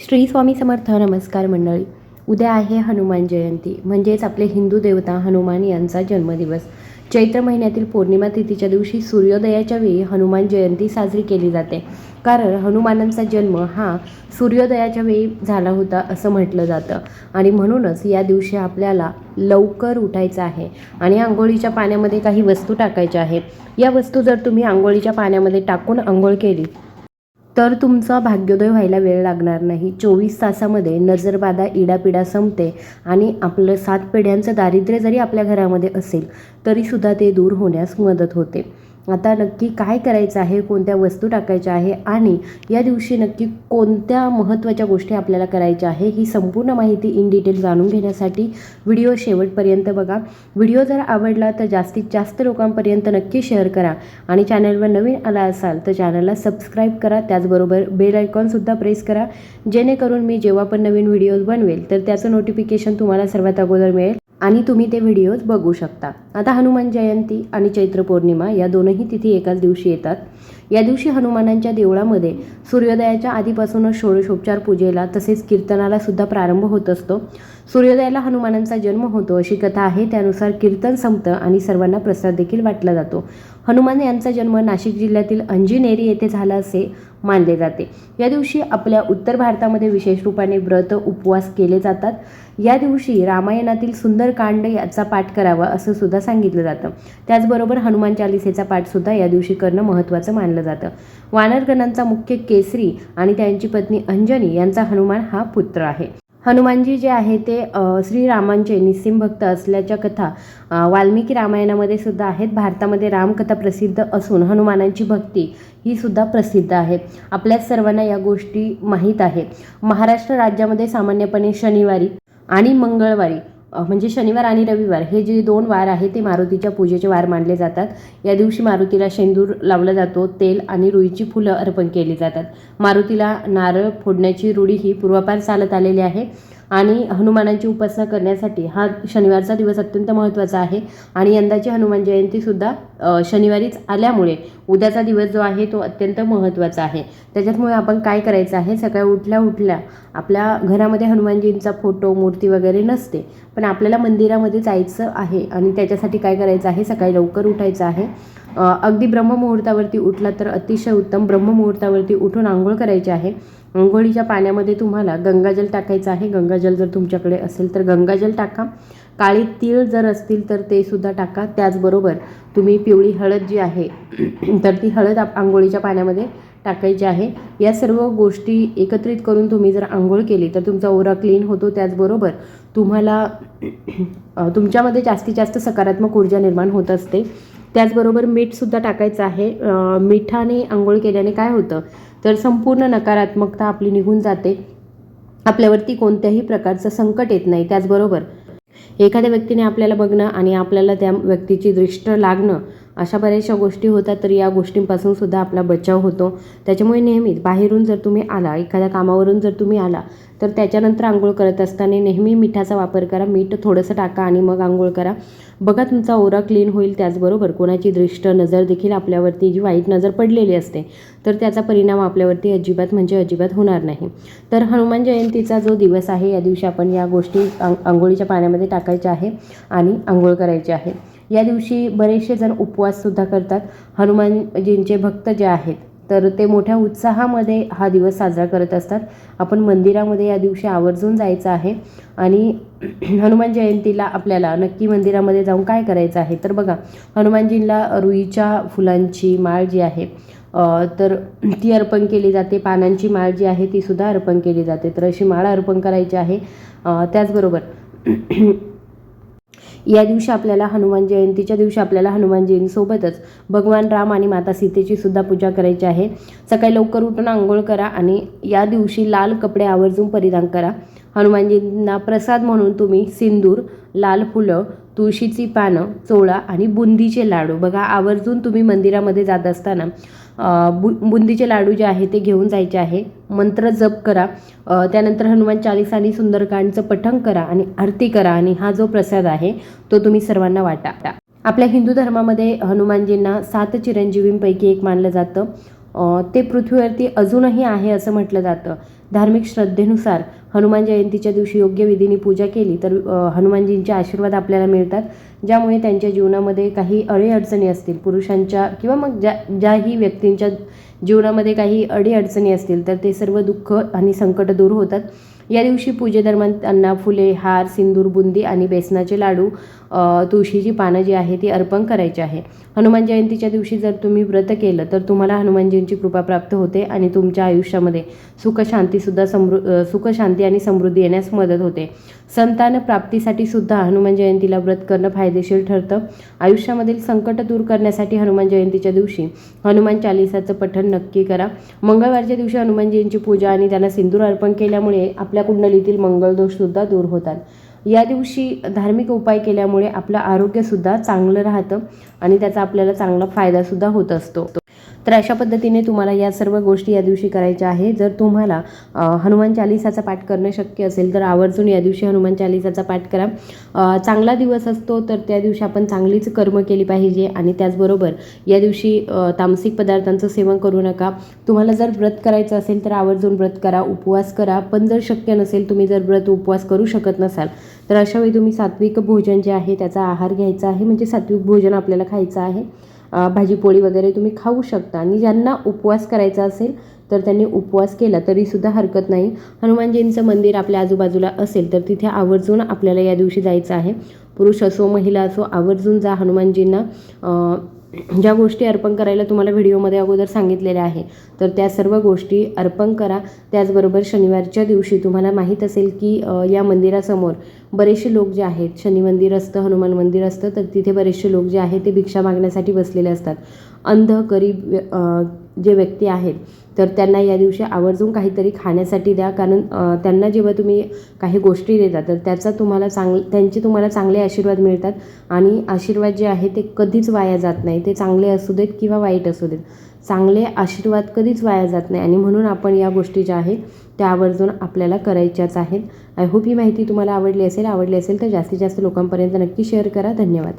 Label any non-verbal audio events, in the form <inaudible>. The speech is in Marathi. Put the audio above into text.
श्री स्वामी समर्थ नमस्कार मंडळी. उद्या आहे हनुमान जयंती. म्हणजेच आपले हिंदू देवता हनुमान यांचा जन्मदिवस. चैत्र महिन्यातील पौर्णिमा तिथीच्या दिवशी सूर्योदयाच्या वेळी हनुमान जयंती साजरी केली जाते. कारण हनुमानांचा जन्म हा सूर्योदयाच्या वेळी झाला होता असं म्हटलं जातं. आणि म्हणूनच या दिवशी आपल्याला लवकर उठायचं आहे. आणि आंघोळीच्या पाण्यामध्ये काही वस्तू टाकायच्या आहे या वस्तू जर तुम्ही आंघोळीच्या पाण्यामध्ये टाकून आंघोळ केली तर तुमचा भाग्योदय व्हायला वेळ लागणार नाही. चोवीस तासामध्ये नजरबाधा इडापिडा संपते आणि आपलं सात पिढ्यांचं दारिद्र्य जरी आपल्या घरामध्ये असेल तरीसुद्धा ते दूर होण्यास मदत होते. आता नक्की काय करायचं आहे कोणत्या वस्तू टाकायच्या आहे आणि या दिवशी नक्की कोणत्या महत्त्वाच्या गोष्टी आपल्याला करायच्या आहे ही संपूर्ण माहिती इन डिटेल जाणून घेण्यासाठी व्हिडिओ शेवटपर्यंत बघा. व्हिडिओ जर आवडला तर जास्तीत जास्त लोकांपर्यंत नक्की शेअर करा आणि चॅनलवर नवीन आला असाल तर चॅनलला सबस्क्राईब करा त्याचबरोबर बेल आयकॉनसुद्धा प्रेस करा. जेणेकरून मी जेव्हा पण नवीन व्हिडिओज बनवेल तर त्याचं नोटिफिकेशन तुम्हाला सर्वात अगोदर मिळेल. आणि तुम्ही ते व्हिडिओज बघू शकता. आता हनुमान जयंती आणि चैत्र पौर्णिमा या दोनही तिथी एकाच दिवशी येतात. या दिवशी हनुमानांच्या देवळामध्ये सूर्योदयाच्या आधीपासूनच षोडशोपचार पूजेला तसेच कीर्तनाला सुद्धा प्रारंभ होत असतो. सूर्योदयाला हनुमानांचा जन्म होतो अशी कथा आहे. त्यानुसार कीर्तन संपतं आणि सर्वांना प्रसाद देखील वाटला जातो. हनुमान यांचा जन्म नाशिक जिल्ह्यातील अंजिनेरी येथे झाला असे मानले जाते. या दिवशी आपल्या उत्तर भारतामध्ये विशेष रूपाने व्रत उपवास केले जातात. या दिवशी रामायणातील सुंदरकांड याचा पाठ करावा असं सुद्धा सांगितलं जातं. त्याचबरोबर हनुमान चालिसेचा पाठसुद्धा या दिवशी करणं महत्त्वाचं मानलं जातं. वानरगणांचा मुख्य केसरी आणि त्यांची पत्नी अंजनी यांचा हनुमान हा पुत्र आहे. हनुमानजी जे आहे ते श्रीरामांचे निस्सिम भक्त असल्याच्या कथा वाल्मिकी रामायणामध्ये सुद्धा आहेत. भारतामध्ये रामकथा प्रसिद्ध असून हनुमानांची भक्ती ही सुद्धा प्रसिद्ध आहे. आपल्या सर्वांना या गोष्टी माहीत आहेत. महाराष्ट्र राज्यामध्ये सामान्यपणे शनिवारी आणि मंगळवारी म्हणजे शनिवार आणि रविवार हे जे दोन वार आहे ते मारुतीच्या पूजेचे वार मानले जातात. या दिवशी मारुतीला शेंदूर लावला जातो. तेल आणि रुईची फुलं अर्पण केली जातात. मारुतीला नारळ फोडण्याची रूढी ही पूर्वापार चालत आलेली आहे. आणि हनुमानांची उपासना करण्यासाठी हा शनिवारचा दिवस अत्यंत महत्त्वाचा आहे. आणि यंदाची हनुमान जयंतीसुद्धा शनिवारीच आल्यामुळे उद्याचा दिवस जो आहे तो अत्यंत महत्त्वाचा आहे. त्याच्यामुळे आपण काय करायचं आहे? सकाळी उठल्या उठल्या आपल्या घरामध्ये हनुमानजींचा फोटो मूर्ती वगैरे नसते. पण आपल्याला मंदिरामध्ये जायचं आहे आणि त्याच्यासाठी काय करायचं आहे? सकाळी लवकर उठायचं आहे. अगदी ब्रह्ममुहूर्तावरती उठला तर अतिशय उत्तम ब्रह्ममुहूर्तावरती उठून आंघोळ करायची आहे. आंघोळीच्या पाण्यामध्ये तुम्हाला गंगाजल टाकायचं आहे. गंगाजल जर तुमच्याकडे असेल तर गंगाजल टाका. काळी तीळ जर असतील तर ते सुद्धा टाका. त्याचबरोबर तुम्ही पिवळी हळद जी आहे <clears throat> तर ती हळद आप आंघोळीच्या पाण्यामध्ये टाकायची आहे. या सर्व गोष्टी एकत्रित करून तुम्ही जर आंघोळ केली तर तुमचा ओरा क्लीन होतो. त्याचबरोबर तुम्हाला <clears throat> तुमच्यामध्ये जास्तीत जास्त सकारात्मक ऊर्जा निर्माण होत असते. त्याचबरोबर मीठसुद्धा टाकायचं आहे. मिठाने आंघोळ केल्याने काय होतं? तर संपूर्ण नकारात्मकता आपली निघून जाते. आपल्यावरती कोणत्याही प्रकारचं संकट येत नाही. त्याचबरोबर एखाद्या व्यक्तीने आपल्याला बघणं आणि आपल्याला त्या व्यक्तीची दृष्ट लागणं अशा बऱ्याचशा गोष्टी होतात तर या गोष्टींपासून सुद्धा आपला बचाव होतो. त्याच्यामुळे नेहमीच बाहेरून जर तुम्ही आला एखाद्या कामावरून जर तुम्ही आला तर त्याच्यानंतर आंघोळ करत असताना नेहमी मिठाचा वापर करा. मीठ थोडंसं टाका आणि मग आंघोळ करा. बघा तुमचा ओरा क्लीन होईल त्याचबरोबर कोणाची दृष्ट नजर देखील आपल्यावरती जी वाईट नजर पडलेली असते तर त्याचा परिणाम आपल्यावरती अजिबात म्हणजे अजिबात होणार नाही. तर हनुमान जयंतीचा जो दिवस आहे या दिवशी आपण या गोष्टी आंघोळीच्या पाण्यामध्ये टाकायच्या आहे आणि आंघोळ करायची आहे. या दिवशी बरेचसे जण उपवाससुद्धा करतात. हनुमानजींचे भक्त जे आहेत तर ते मोठ्या उत्साहामध्ये हा दिवस साजरा करत असतात. आपण मंदिरामध्ये या दिवशी आवर्जून जायचं आहे आणि <clears throat> हनुमान जयंतीला आपल्याला नक्की मंदिरामध्ये जाऊन काय करायचं आहे तर बघा हनुमानजींना रुईच्या फुलांची माळ जी आहे तर <clears throat> ती अर्पण केली जाते. पानांची माळ जी आहे ती सुद्धा अर्पण केली जाते. तर अशी माळ अर्पण करायची आहे. त्याचबरोबर <clears throat> या दिवशी आपल्याला हनुमान जयंतीच्या दिवशी आपल्याला हनुमानजींसोबतच भगवान राम आणि माता सीतेची सुद्धा पूजा करायची आहे. सकाळी लवकर उठून आंघोळ करा आणि या दिवशी लाल कपडे आवर्जून परिधान करा. हनुमानजींना प्रसाद म्हणून तुम्ही सिंदूर लाल फुलं तुळशीची पानं चोळा आणि बुंदीचे लाडू बघा आवर्जून तुम्ही मंदिरामध्ये जात असताना बु बुंदीचे लाडू जे आहे ते घेऊन जायचे आहे. मंत्र जप करा. त्यानंतर हनुमान चालीसा आणि सुंदरकांडचं पठण करा आणि आरती करा आणि हा जो प्रसाद आहे तो तुम्ही सर्वांना वाटा. आपल्या हिंदू धर्मामध्ये हनुमानजींना सात चिरंजीवींपैकी एक मानलं जातं. ते पृथ्वीवरती अजूनही आहे असं म्हटलं जातं. धार्मिक श्रद्धेनुसार हनुमान जयंतीच्या दिवशी योग्य विधीने पूजा केली तर हनुमानजींचे आशीर्वाद आपल्याला मिळतात. ज्यामुळे त्यांच्या जीवनामध्ये काही अडीअडचणी असतील पुरुषांच्या किंवा मग ज्या ज्याही व्यक्तींच्या जीवनामध्ये काही अडीअडचणी असतील तर ते सर्व दुःख आणि संकट दूर होतात. या दिवशी पूजेदरम्यान त्यांना फुले हार सिंदूर बुंदी आणि बेसनाचे लाडू तुळशीची पानं जी आहे ती अर्पण करायची आहे. हनुमान जयंतीच्या दिवशी जर तुम्ही व्रत केलं तर तुम्हाला हनुमानजींची कृपा प्राप्त होते आणि तुमच्या आयुष्यामध्ये सुखशांतीसुद्धा समृ सुखशांती आणि समृद्धी येण्यास मदत होते. संतान प्राप्तीसाठी सुद्धा हनुमान जयंतीला व्रत करणं फायदेशीर ठरतं. आयुष्यामधील संकट दूर करण्यासाठी हनुमान जयंतीच्या दिवशी हनुमान चालिसाचं पठण नक्की करा. मंगळवारच्या दिवशी हनुमानजींची पूजा आणि त्यांना सिंदूर अर्पण केल्यामुळे आपल्या कुंडलीतील मंगळदोषसुद्धा दूर होतात. या दिवशी धार्मिक उपाय केल्यामुळे आपलं आरोग्यसुद्धा चांगलं राहतं आणि त्याचा आपल्याला चांगला फायदासुद्धा होत असतो. तर अशा पद्धतीने तुम्हाला या सर्व गोष्टी या दिवशी करायच्या आहे जर तुम्हाला हनुमान चालिसाचा पाठ करणं शक्य असेल तर आवर्जून या दिवशी हनुमान चालिसाचा पाठ करा. चांगला दिवस असतो तर त्या दिवशी आपण चांगलीच कर्म केली पाहिजे आणि त्याचबरोबर या दिवशी तामसिक पदार्थांचं सेवन करू नका. तुम्हाला जर व्रत करायचं असेल तर आवर्जून व्रत करा उपवास करा. पण जर शक्य नसेल तुम्ही जर व्रत उपवास करू शकत नसाल तर अशा वेळी तुम्ही सात्विक भोजन जे आहे त्याचा आहार घ्यायचा आहे. म्हणजे सात्विक भोजन आपल्याला खायचं आहे. भाजीपोळी वगैरे तुम्ही खाऊ शकता. आणि ज्यांना उपवास करायचा असेल तर त्यांनी उपवास केला तरीसुद्धा हरकत नाही. हनुमानजींचं मंदिर आपल्या आजूबाजूला असेल तर तिथे आवर्जून आपल्याला या दिवशी जायचं आहे. पुरुष असो महिला असो आवर्जून जा हनुमानजींना ज्या गोष्टी अर्पण करायला तुम्हाला व्हिडिओमध्ये अगोदर सांगितलेल्या आहे तर त्या सर्व गोष्टी अर्पण करा. त्याचबरोबर शनिवारच्या दिवशी तुम्हाला माहीत असेल की या मंदिरासमोर बरेचसे लोक जे आहेत शनी मंदिर असतं हनुमान मंदिर असतं तर तिथे बरेचसे लोक जे आहेत ते भिक्षा मागण्यासाठी बसलेले असतात. अंध गरीब जे व्यक्ती आहेत तर त्यांना या दिवशी आवर्जून काहीतरी खाण्यासाठी द्या. कारण त्यांना जेव्हा तुम्ही काही गोष्टी देता तर त्याचा तुम्हाला चांग त्यांचे तुम्हाला चांगले आशीर्वाद मिळतात. आणि आशीर्वाद जे आहे ते कधीच वाया जात नाही. ते चांगले असू देत किंवा वाईट असू देत. चांगले आशीर्वाद कधीच वाया जात नाही. आणि म्हणून आपण या गोष्टी ज्या आहेत त्या आवर्जून आपल्याला करायच्याच आहेत. आय होप ही माहिती तुम्हाला आवडली असेल. आवडली असेल तर जास्तीत जास्त लोकांपर्यंत नक्की शेअर करा. धन्यवाद.